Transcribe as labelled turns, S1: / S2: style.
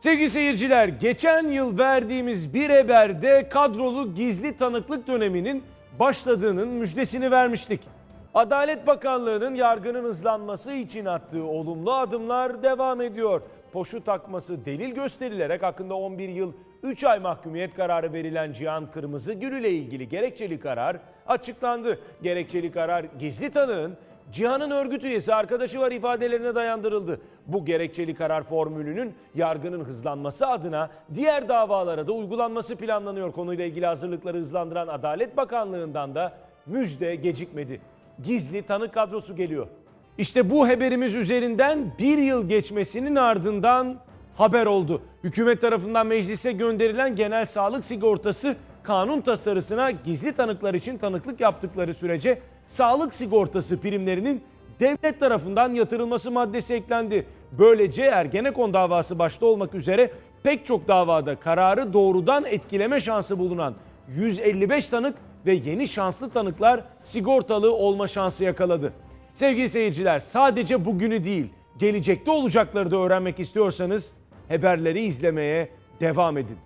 S1: Sevgili seyirciler, geçen yıl verdiğimiz bir haberde kadrolu gizli tanıklık döneminin başladığının müjdesini vermiştik. Adalet Bakanlığı'nın yargının hızlanması için attığı olumlu adımlar devam ediyor. Poşu takması delil gösterilerek hakkında 11 yıl 3 ay mahkumiyet kararı verilen Cihan Kırmızıgül ile ilgili gerekçeli karar açıklandı. Gerekçeli karar gizli tanığın Cihan'ın örgüt üyesi arkadaşı var ifadelerine dayandırıldı. Bu gerekçeli karar formülünün yargının hızlanması adına diğer davalara da uygulanması planlanıyor. Konuyla ilgili hazırlıkları hızlandıran Adalet Bakanlığı'ndan da müjde gecikmedi. Gizli tanık kadrosu geliyor. İşte bu haberimiz üzerinden bir yıl geçmesinin ardından haber oldu. Hükümet tarafından meclise gönderilen genel sağlık sigortası kanun tasarısına gizli tanıklar için tanıklık yaptıkları sürece sağlık sigortası primlerinin devlet tarafından yatırılması maddesi eklendi. Böylece Ergenekon davası başta olmak üzere pek çok davada kararı doğrudan etkileme şansı bulunan 155 tanık ve yeni şanslı tanıklar sigortalı olma şansı yakaladı. Sevgili seyirciler sadece bugünü değil gelecekte olacakları da öğrenmek istiyorsanız haberleri izlemeye devam edin.